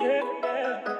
yeah, yeah.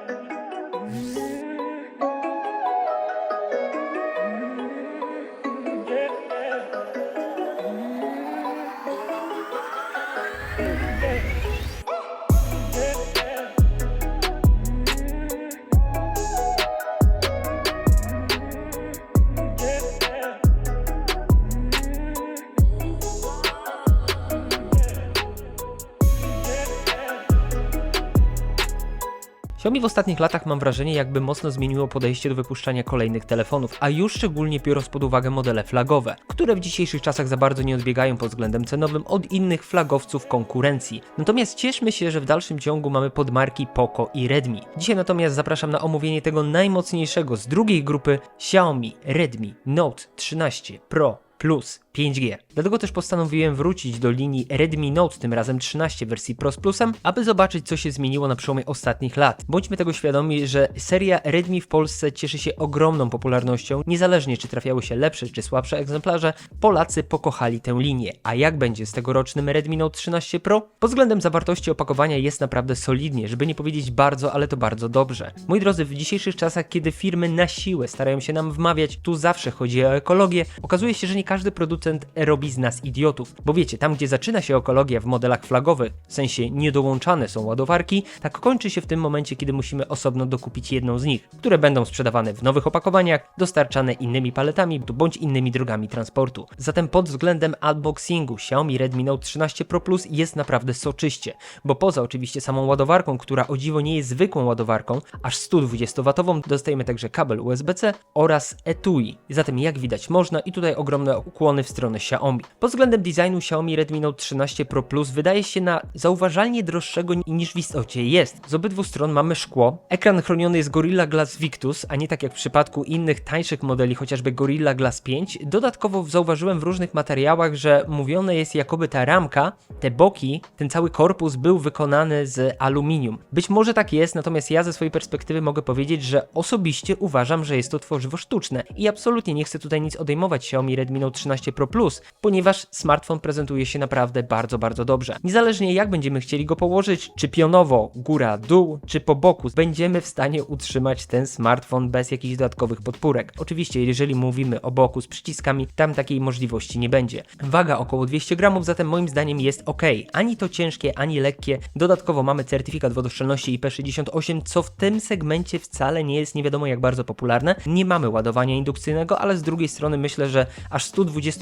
Xiaomi w ostatnich latach mam wrażenie jakby mocno zmieniło podejście do wypuszczania kolejnych telefonów, a już szczególnie biorąc pod uwagę modele flagowe, które w dzisiejszych czasach za bardzo nie odbiegają pod względem cenowym od innych flagowców konkurencji. Natomiast cieszmy się, że w dalszym ciągu mamy podmarki Poco i Redmi. Dzisiaj natomiast zapraszam na omówienie tego najmocniejszego z drugiej grupy Xiaomi Redmi Note 13 Pro Plus 5G. Dlatego też postanowiłem wrócić do linii Redmi Note, tym razem 13 wersji Pro z Plusem, aby zobaczyć co się zmieniło na przełomie ostatnich lat. Bądźmy tego świadomi, że seria Redmi w Polsce cieszy się ogromną popularnością, niezależnie czy trafiały się lepsze czy słabsze egzemplarze, Polacy pokochali tę linię. A jak będzie z tegorocznym Redmi Note 13 Pro? Pod względem zawartości opakowania jest naprawdę solidnie, żeby nie powiedzieć bardzo, ale to bardzo dobrze. Moi drodzy, w dzisiejszych czasach, kiedy firmy na siłę starają się nam wmawiać, tu zawsze chodzi o ekologię, okazuje się, że nie każdy producent robi z nas idiotów. Bo wiecie, tam gdzie zaczyna się ekologia w modelach flagowych, w sensie niedołączane są ładowarki, tak kończy się w tym momencie, kiedy musimy osobno dokupić jedną z nich, które będą sprzedawane w nowych opakowaniach, dostarczane innymi paletami bądź innymi drogami transportu. Zatem pod względem unboxingu Xiaomi Redmi Note 13 Pro Plus jest naprawdę soczyście, bo poza oczywiście samą ładowarką, która o dziwo nie jest zwykłą ładowarką, aż 120W dostajemy także kabel USB-C oraz etui. Zatem jak widać można i tutaj ogromne ukłony w stronę Xiaomi. Pod względem designu Xiaomi Redmi Note 13 Pro Plus wydaje się na zauważalnie droższego niż w istocie jest. Z obydwu stron mamy szkło, ekran chroniony jest Gorilla Glass Victus, a nie tak jak w przypadku innych tańszych modeli, chociażby Gorilla Glass 5. Dodatkowo zauważyłem w różnych materiałach, że mówione jest jakoby ta ramka, te boki, ten cały korpus był wykonany z aluminium. Być może tak jest, natomiast ja ze swojej perspektywy mogę powiedzieć, że osobiście uważam, że jest to tworzywo sztuczne i absolutnie nie chcę tutaj nic odejmować Xiaomi Redmi Note 13 Pro Plus, ponieważ smartfon prezentuje się naprawdę bardzo, bardzo dobrze. Niezależnie jak będziemy chcieli go położyć, czy pionowo, góra, dół, czy po boku, będziemy w stanie utrzymać ten smartfon bez jakichś dodatkowych podpórek. Oczywiście, jeżeli mówimy o boku z przyciskami, tam takiej możliwości nie będzie. Waga około 200 gramów, zatem moim zdaniem jest ok. Ani to ciężkie, ani lekkie. Dodatkowo mamy certyfikat wodoszczelności IP68, co w tym segmencie wcale nie jest nie wiadomo jak bardzo popularne. Nie mamy ładowania indukcyjnego, ale z drugiej strony myślę, że aż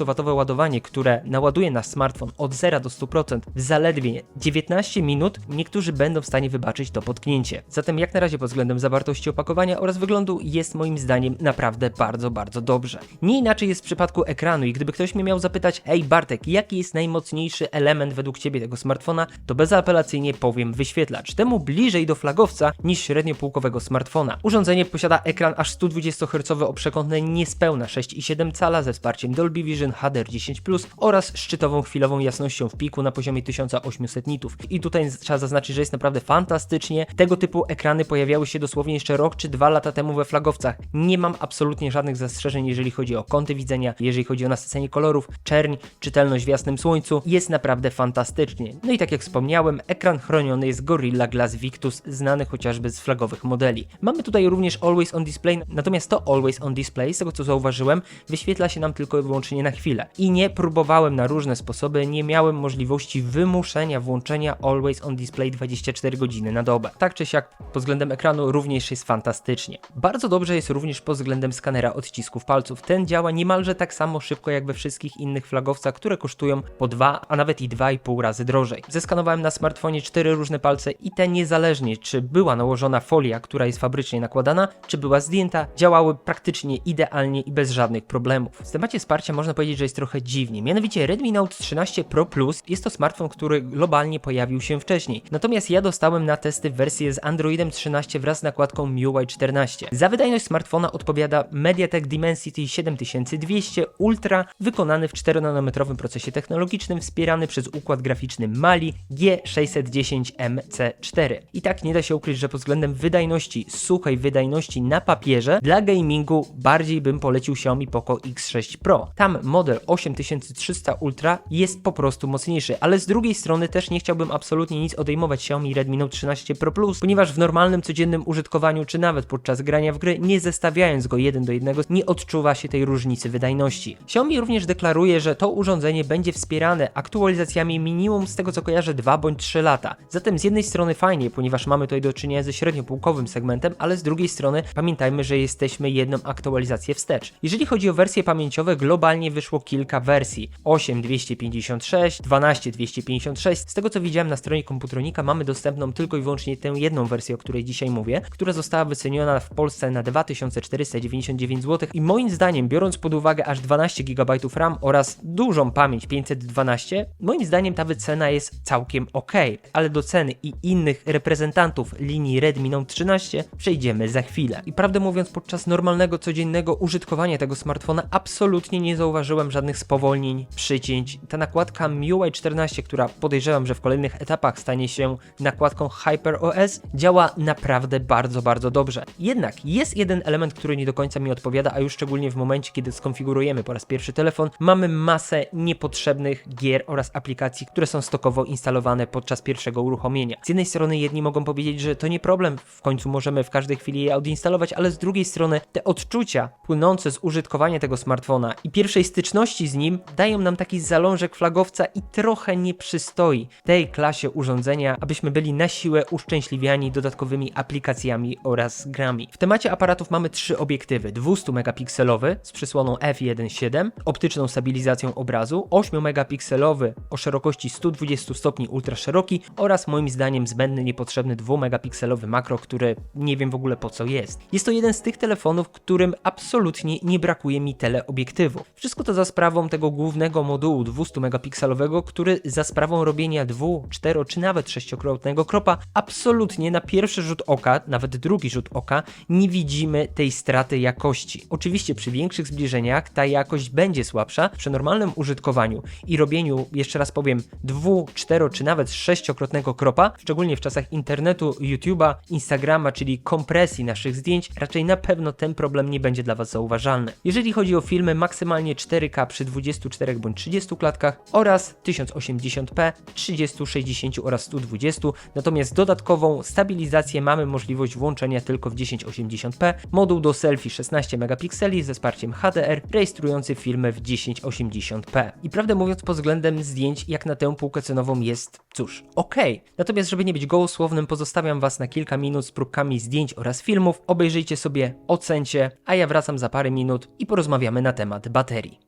120W ładowanie, które naładuje nasz smartfon od 0 do 100% w zaledwie 19 minut, niektórzy będą w stanie wybaczyć to potknięcie. Zatem jak na razie pod względem zawartości opakowania oraz wyglądu jest moim zdaniem naprawdę bardzo, bardzo dobrze. Nie inaczej jest w przypadku ekranu i gdyby ktoś mnie miał zapytać, hej Bartek, jaki jest najmocniejszy element według Ciebie tego smartfona, to bezapelacyjnie powiem wyświetlacz. Temu bliżej do flagowca niż średniopółkowego smartfona. Urządzenie posiada ekran aż 120 Hz o przekątnej niespełna 6,7 cala ze wsparciem Dolby Vision HDR10+, oraz szczytową chwilową jasnością w piku na poziomie 1800 nitów. I tutaj trzeba zaznaczyć, że jest naprawdę fantastycznie. Tego typu ekrany pojawiały się dosłownie jeszcze rok czy dwa lata temu we flagowcach. Nie mam absolutnie żadnych zastrzeżeń, jeżeli chodzi o kąty widzenia, jeżeli chodzi o nasycenie kolorów, czerń, czytelność w jasnym słońcu. Jest naprawdę fantastycznie. No i tak jak wspomniałem, ekran chroniony jest Gorilla Glass Victus, znany chociażby z flagowych modeli. Mamy tutaj również Always on Display, natomiast to Always on Display, z tego co zauważyłem, wyświetla się nam tylko i wyłącznie na chwilę. I nie próbowałem na różne sposoby, nie miałem możliwości wymuszenia włączenia Always on Display 24 godziny na dobę. Tak czy siak, pod względem ekranu również jest fantastycznie. Bardzo dobrze jest również pod względem skanera odcisków palców. Ten działa niemalże tak samo szybko jak we wszystkich innych flagowcach, które kosztują po 2, a nawet i 2,5 razy drożej. Zeskanowałem na smartfonie cztery różne palce i te niezależnie czy była nałożona folia, która jest fabrycznie nakładana, czy była zdjęta, działały praktycznie idealnie i bez żadnych problemów. W temacie wsparcia można powiedzieć, że jest trochę dziwnie. Mianowicie Redmi Note 13 Pro Plus jest to smartfon, który globalnie pojawił się wcześniej. Natomiast ja dostałem na testy wersję z Androidem 13 wraz z nakładką MIUI 14. Za wydajność smartfona odpowiada MediaTek Dimensity 7200 Ultra, wykonany w 4-nanometrowym procesie technologicznym, wspierany przez układ graficzny Mali G610MC4. I tak nie da się ukryć, że pod względem wydajności, suchej wydajności na papierze, dla gamingu bardziej bym polecił Xiaomi Poco X6 Pro. Tam model model 8300 Ultra jest po prostu mocniejszy, ale z drugiej strony też nie chciałbym absolutnie nic odejmować Xiaomi Redmi Note 13 Pro Plus, ponieważ w normalnym, codziennym użytkowaniu, czy nawet podczas grania w gry, nie zestawiając go jeden do jednego, nie odczuwa się tej różnicy wydajności. Xiaomi również deklaruje, że to urządzenie będzie wspierane aktualizacjami minimum z tego co kojarzę 2 bądź 3 lata. Zatem z jednej strony fajnie, ponieważ mamy tutaj do czynienia ze średniopółkowym segmentem, ale z drugiej strony pamiętajmy, że jesteśmy jedną aktualizację wstecz. Jeżeli chodzi o wersje pamięciowe, globalnie wyszło kilka wersji. 8256, 12256. Z tego co widziałem na stronie komputronika mamy dostępną tylko i wyłącznie tę jedną wersję, o której dzisiaj mówię, która została wyceniona w Polsce na 2499 zł i moim zdaniem, biorąc pod uwagę aż 12 GB RAM oraz dużą pamięć 512, moim zdaniem ta wycena jest całkiem ok, ale do ceny i innych reprezentantów linii Redmi Note 13 przejdziemy za chwilę. I prawdę mówiąc, podczas normalnego, codziennego użytkowania tego smartfona absolutnie nie zauważyłem żadnych spowolnień, przycięć. Ta nakładka MIUI 14, która podejrzewam, że w kolejnych etapach stanie się nakładką HyperOS, działa naprawdę bardzo, bardzo dobrze. Jednak jest jeden element, który nie do końca mi odpowiada, a już szczególnie w momencie, kiedy skonfigurujemy po raz pierwszy telefon, mamy masę niepotrzebnych gier oraz aplikacji, które są stokowo instalowane podczas pierwszego uruchomienia. Z jednej strony jedni mogą powiedzieć, że to nie problem, w końcu możemy w każdej chwili je odinstalować, ale z drugiej strony te odczucia płynące z użytkowania tego smartfona i pierwszej styczności z nim dają nam taki zalążek flagowca i trochę nie przystoi tej klasie urządzenia, abyśmy byli na siłę uszczęśliwiani dodatkowymi aplikacjami oraz grami. W temacie aparatów mamy trzy obiektywy: 200 megapikselowy z przysłoną f1.7, optyczną stabilizacją obrazu, 8 megapikselowy o szerokości 120 stopni ultra szeroki oraz moim zdaniem zbędny, niepotrzebny 2 megapikselowy makro, który nie wiem w ogóle po co jest. Jest to jeden z tych telefonów, którym absolutnie nie brakuje mi teleobiektywów. Wszystko to za sprawą tego głównego modułu 200 megapikselowego, który za sprawą robienia 2, 4 czy nawet 6-krotnego kropa absolutnie na pierwszy rzut oka, nawet drugi rzut oka, nie widzimy tej straty jakości. Oczywiście przy większych zbliżeniach ta jakość będzie słabsza, przy normalnym użytkowaniu i robieniu, jeszcze raz powiem, 2, 4 czy nawet 6-krotnego kropa, szczególnie w czasach internetu, YouTube'a, Instagrama, czyli kompresji naszych zdjęć, raczej na pewno ten problem nie będzie dla Was zauważalny. Jeżeli chodzi o filmy, maksymalnie 4K przy 24 bądź 30 klatkach oraz 1080p, 30, 60 oraz 120, natomiast dodatkową stabilizację mamy możliwość włączenia tylko w 1080p, moduł do selfie 16 megapikseli ze wsparciem HDR, rejestrujący filmy w 1080p. I prawdę mówiąc, pod względem zdjęć, jak na tę półkę cenową jest, cóż, ok. Natomiast, żeby nie być gołosłownym, pozostawiam Was na kilka minut z próbkami zdjęć oraz filmów. Obejrzyjcie sobie, ocencie, a ja wracam za parę minut i porozmawiamy na temat baterii.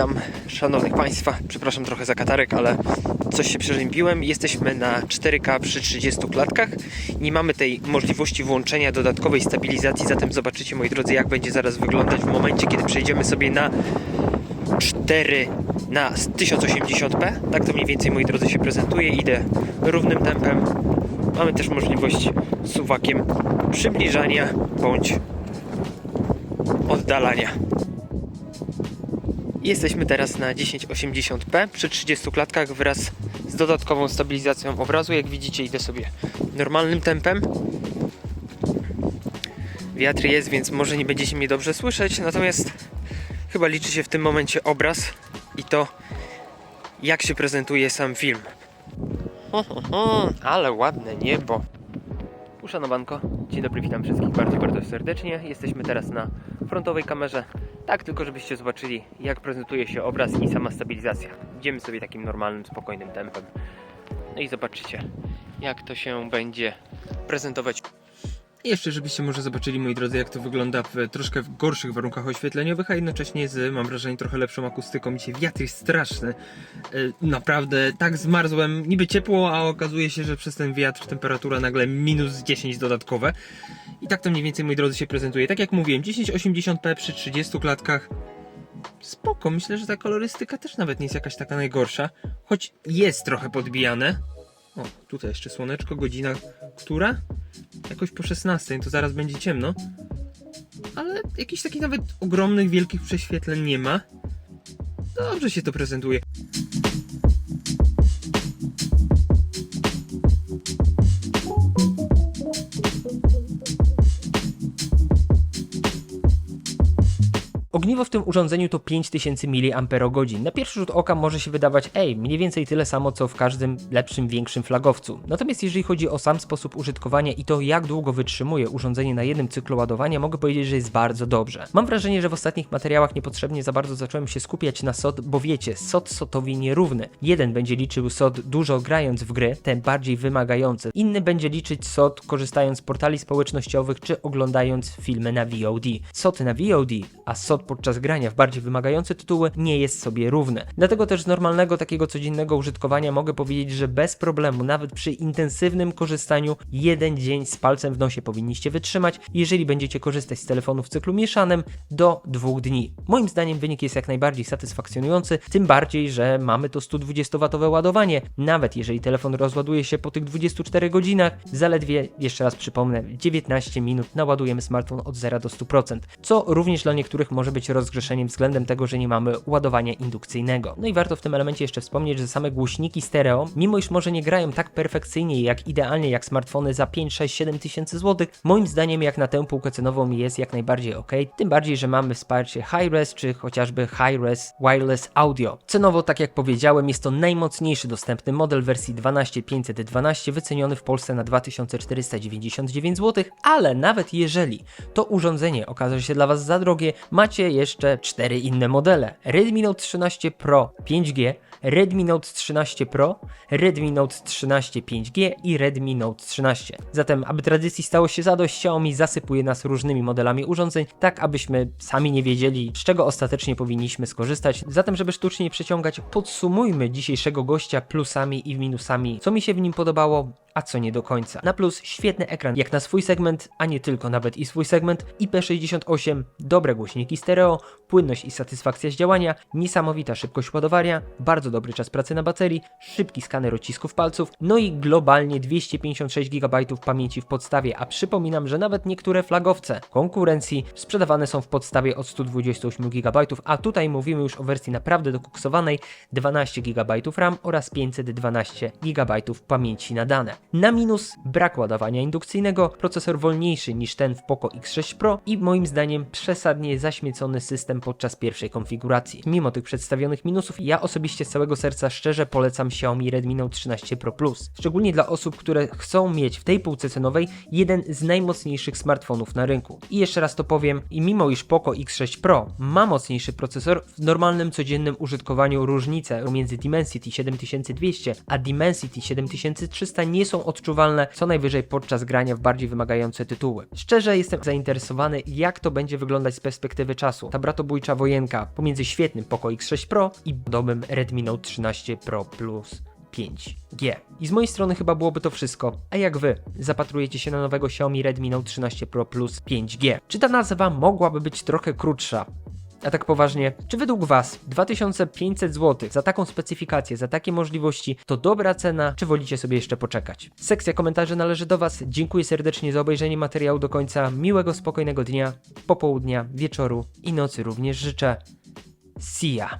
Witam szanownych Państwa. Przepraszam trochę za katarek, ale coś się przeziębiłem. Jesteśmy na 4K przy 30 klatkach. Nie mamy tej możliwości włączenia dodatkowej stabilizacji, zatem zobaczycie moi drodzy jak będzie zaraz wyglądać w momencie, kiedy przejdziemy sobie na 4 na 1080p. Tak to mniej więcej moi drodzy się prezentuje. Idę równym tempem. Mamy też możliwość suwakiem przybliżania bądź oddalania. Jesteśmy teraz na 1080p przy 30 klatkach wraz z dodatkową stabilizacją obrazu. Jak widzicie idę sobie normalnym tempem. Wiatr jest, więc może nie będziecie mnie dobrze słyszeć, natomiast chyba liczy się w tym momencie obraz i to jak się prezentuje sam film. Ale ładne niebo. Uszanowanko, dzień dobry, witam wszystkich bardzo, bardzo serdecznie. Jesteśmy teraz na frontowej kamerze, tak tylko żebyście zobaczyli jak prezentuje się obraz i sama stabilizacja. Idziemy sobie takim normalnym, spokojnym tempem. No i zobaczycie jak to się będzie prezentować. I Jeszcze żebyście może zobaczyli, moi drodzy, jak to wygląda w troszkę w gorszych warunkach oświetleniowych, a jednocześnie z, mam wrażenie, trochę lepszą akustyką. Dzisiaj wiatr jest straszny. E, Naprawdę, tak zmarzłem, niby ciepło, a okazuje się, że przez ten wiatr temperatura nagle minus 10 dodatkowe. I tak to mniej więcej, moi drodzy, się prezentuje. Tak jak mówiłem, 1080p przy 30 klatkach. Spoko, myślę, że ta kolorystyka też nawet nie jest jakaś taka najgorsza. Choć jest trochę podbijane. O, tutaj jeszcze słoneczko, godzina która? Jakoś po 16, to zaraz będzie ciemno. Ale jakichś takich nawet ogromnych, wielkich prześwietleń nie ma. Dobrze się to prezentuje. Ogniwo w tym urządzeniu to 5000 mAh. Na pierwszy rzut oka może się wydawać, ej, mniej więcej tyle samo co w każdym lepszym, większym flagowcu. Natomiast jeżeli chodzi o sam sposób użytkowania i to jak długo wytrzymuje urządzenie na jednym cyklu ładowania, mogę powiedzieć, że jest bardzo dobrze. Mam wrażenie, że w ostatnich materiałach niepotrzebnie za bardzo zacząłem się skupiać na SOT, bo wiecie, SOT SOTowi nierówny. Jeden będzie liczył SOT dużo grając w gry, ten bardziej wymagający. Inny będzie liczyć SOT korzystając z portali społecznościowych czy oglądając filmy na VOD. SOT na VOD, a SOT podczas grania w bardziej wymagające tytuły nie jest sobie równy. Dlatego też z normalnego takiego codziennego użytkowania mogę powiedzieć, że bez problemu, nawet przy intensywnym korzystaniu, jeden dzień z palcem w nosie powinniście wytrzymać, jeżeli będziecie korzystać z telefonu w cyklu mieszanym do dwóch dni. Moim zdaniem wynik jest jak najbardziej satysfakcjonujący, tym bardziej, że mamy to 120W ładowanie. Nawet jeżeli telefon rozładuje się po tych 24 godzinach, zaledwie, jeszcze raz przypomnę, 19 minut naładujemy smartfon od 0 do 100%, co również dla niektórych może być rozgrzeszeniem względem tego, że nie mamy ładowania indukcyjnego. No i warto w tym elemencie jeszcze wspomnieć, że same głośniki stereo, mimo iż może nie grają tak perfekcyjnie jak idealnie jak smartfony za 5, 6, 7 tysięcy złotych, moim zdaniem jak na tę półkę cenową jest jak najbardziej ok. Tym bardziej, że mamy wsparcie Hi-Res czy chociażby Hi-Res Wireless Audio. Cenowo, tak jak powiedziałem, jest to najmocniejszy dostępny model wersji 12512 wyceniony w Polsce na 2499 zł, ale nawet jeżeli to urządzenie okaże się dla Was za drogie, macie jeszcze cztery inne modele. Redmi Note 13 Pro 5G, Redmi Note 13 Pro, Redmi Note 13 5G i Redmi Note 13. Zatem, aby tradycji stało się zadość, Xiaomi zasypuje nas różnymi modelami urządzeń, tak abyśmy sami nie wiedzieli, z czego ostatecznie powinniśmy skorzystać. Zatem, żeby sztucznie nie przeciągać, podsumujmy dzisiejszego gościa plusami i minusami, co mi się w nim podobało, a co nie do końca. Na plus świetny ekran, jak na swój segment, a nie tylko nawet i swój segment, IP68, dobre głośniki stereo, płynność i satysfakcja z działania, niesamowita szybkość ładowania, bardzo dobry czas pracy na baterii, szybki skaner odcisków palców, no i globalnie 256 GB pamięci w podstawie, a przypominam, że nawet niektóre flagowce konkurencji sprzedawane są w podstawie od 128 GB, a tutaj mówimy już o wersji naprawdę dokoksowanej 12 GB RAM oraz 512 GB pamięci na dane. Na minus brak ładowania indukcyjnego, procesor wolniejszy niż ten w Poco X6 Pro i moim zdaniem przesadnie zaśmiecony system podczas pierwszej konfiguracji. Mimo tych przedstawionych minusów, ja osobiście z całego serca szczerze polecam Xiaomi Redmi Note 13 Pro Plus. Szczególnie dla osób, które chcą mieć w tej półce cenowej jeden z najmocniejszych smartfonów na rynku. I jeszcze raz to powiem, i mimo iż Poco X6 Pro ma mocniejszy procesor, w normalnym codziennym użytkowaniu różnice pomiędzy Dimensity 7200 a Dimensity 7300 nie są odczuwalne co najwyżej podczas grania w bardziej wymagające tytuły. Szczerze jestem zainteresowany, jak to będzie wyglądać z perspektywy czasu. Ta bratobójcza wojenka pomiędzy świetnym Poco X6 Pro i domym Redmi Note 13 Pro Plus 5G. I z mojej strony chyba byłoby to wszystko. A jak wy zapatrujecie się na nowego Xiaomi Redmi Note 13 Pro Plus 5G? Czy ta nazwa mogłaby być trochę krótsza? A tak poważnie, czy według Was 2500 zł za taką specyfikację, za takie możliwości to dobra cena, czy wolicie sobie jeszcze poczekać? Sekcja komentarzy należy do Was. Dziękuję serdecznie za obejrzenie materiału do końca. Miłego, spokojnego dnia, popołudnia, wieczoru i nocy również życzę. See ya!